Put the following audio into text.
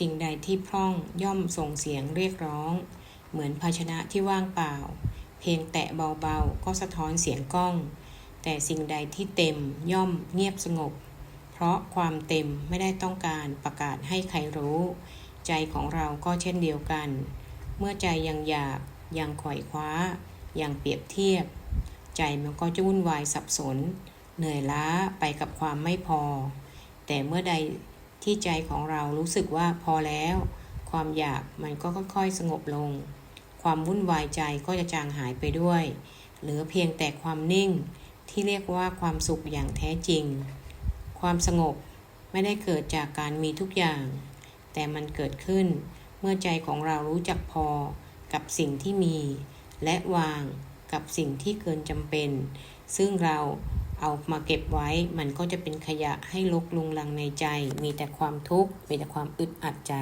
สิ่งใดที่พร่องย่อมส่งเสียงเรียกร้อง เหมือนภาชนะที่ว่างเปล่า เพียงแตะเบาๆ ก็สะท้อนเสียงก้อง แต่สิ่งใดที่เต็มย่อมเงียบสงบ เพราะความเต็มไม่ได้ต้องการประกาศให้ใครรู้ ใจของเราก็เช่นเดียวกัน เมื่อใจยังอยากยังขวอยคว้า ยังเปรียบเทียบ ใจมันก็จะวุ่นวายสับสน เหนื่อยล้าไปกับความไม่พอ แต่เมื่อใด ที่ใจของเรารู้สึกว่าพอแล้ว ความอยากมันก็ค่อยๆสงบลง ความวุ่นวายใจก็จะจางหายไปด้วย เหลือเพียงแต่ความนิ่งที่เรียกว่าความสุขอย่างแท้จริง ความสงบไม่ได้เกิดจากการมีทุกอย่าง แต่มันเกิดขึ้นเมื่อใจของเรารู้จักพอกับสิ่งที่มี และวางกับสิ่งที่เกินจำเป็น ซึ่งเรา เอามาเก็บไว้ มันก็จะเป็นขยะให้ลกลุงลังในใจ มีแต่ความทุกข์ มีแต่ความอึดอัดใจ